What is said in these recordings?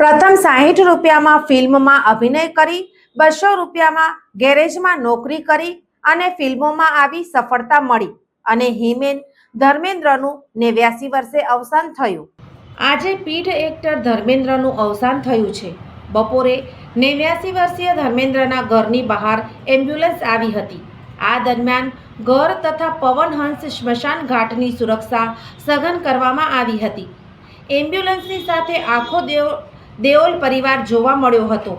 પ્રથમ સાહીઠ રૂપિયામાં ફિલ્મમાં અભિનય કરી, બસો રૂપિયામાં ગેરેજમાં નોકરી કરી અને ફિલ્મોમાં આવી સફળતા મળી અને હિમેન ધર્મેન્દ્રનું નેવ્યાસી વર્ષે અવસાન થયું. આજે પીઢ એક્ટર ધર્મેન્દ્રનું અવસાન થયું છે. બપોરે નેવ્યાસી વર્ષીય ધર્મેન્દ્રના ઘરની બહાર એમ્બ્યુલન્સ આવી હતી. આ દરમિયાન ઘર તથા પવનહંસ સ્મશાન ઘાટની સુરક્ષા સઘન કરવામાં આવી હતી. એમ્બ્યુલન્સની સાથે આખો દેવ દેઓલ પરિવાર જોવા મળ્યો હતો.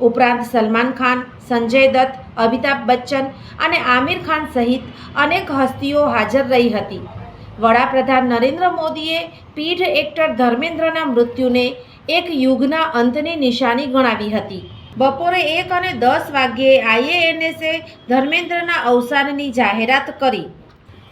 ઉપરાંત સલમાન ખાન, સંજય દત્ત, અમિતાભ બચ્ચન અને આમિર ખાન સહિત અનેક હસ્તીઓ હાજર રહી હતી. વડાપ્રધાન નરેન્દ્ર મોદીએ પીઢ એક્ટર ધર્મેન્દ્રના મૃત્યુને એક યુગના અંતની નિશાની ગણાવી હતી. બપોરે એક અને દસ વાગ્યે આઈએએનએસે ધર્મેન્દ્રના અવસાનની જાહેરાત કરી.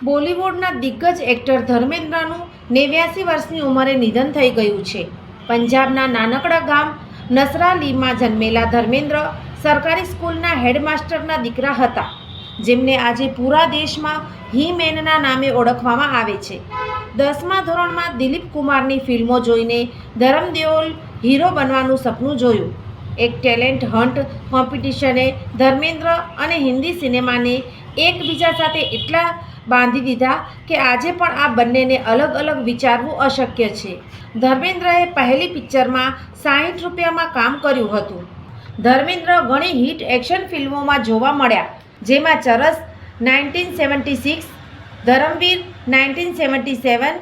બોલિવૂડના દિગ્ગજ એક્ટર ધર્મેન્દ્રનું નેવ્યાસી વર્ષની ઉંમરે નિધન થઈ ગયું છે. પંજાબના નાનકડા ગામ નસરાલીમાં જન્મેલા ધર્મેન્દ્ર સરકારી સ્કૂલના હેડમાસ્ટરના દીકરા હતા, જેમને આજે પૂરા દેશમાં હી મેનના નામે ઓળખવામાં આવે છે. દસમા ધોરણમાં દિલીપ કુમારની ફિલ્મો જોઈને ધરમદેઓલ હીરો બનવાનું સપનું જોયું. એક ટેલેન્ટ હન્ટ કોમ્પિટિશને ધર્મેન્દ્ર અને હિન્દી સિનેમાને એકબીજા સાથે એટલા બાંધી દીધા કે આજે પણ આ બંનેને અલગ અલગ વિચારવું અશક્ય છે. ધર્મેન્દ્રએ પહેલી પિક્ચરમાં સાહીઠ રૂપિયામાં કામ કર્યું હતું. ધર્મેન્દ્ર ઘણી હિટ એક્શન ફિલ્મોમાં જોવા મળ્યા, જેમાં Charas nineteen seventy six, Dharamveer nineteen seventy seven,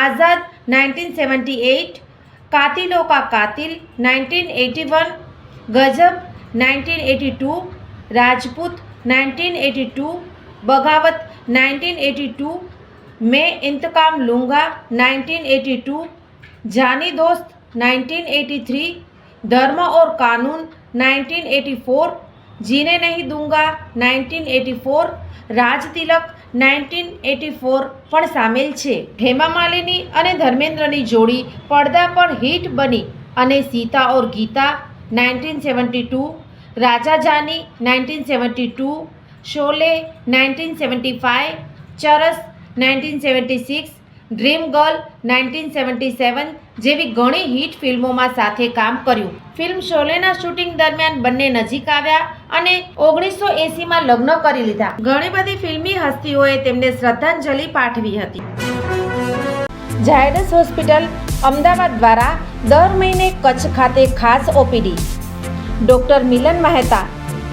Azaad nineteen seventy eight Qatilon Ka Qatil nineteen eighty one, Gazab nineteen eighty two, Rajput nineteen eighty two, Bagawat nineteen eighty two મેં ઇંતકામ લૂંગા nineteen eighty two Jani દોસ્ત nineteen eighty three धर्म और कानून 1984 जीने नहीं दूंगा 1984 राज तिलक 1984 પણ સામેલ છે હેમા માલિની અને ધર્મેન્દ્રની જોડી પડદા પર હિટ બની અને સીતા ઓર ગીતા 1972 રાજા Jani 1972 Sholay 1975 Charas 1976 dream girl nineteen seventy seven જેવી ઘણી હિટ ફિલ્મોમાં સાથે કામ કર્યું. ફિલ્મ શોલેના શૂટિંગ દરમિયાન બંને નજીક આવ્યા અને ઓગણીસો એંસીમાં લગ્ન કરી લીધા. ઘણી બધી ફિલ્મી હસ્તીઓએ તેમને શ્રદ્ધાંજલિ પાઠવી હતી. ઝાયડસ હોસ્પિટલ અમદાવાદ દ્વારા દર મહિને કચ્છ ખાતે ખાસ OPD. Doctor Milan Mehta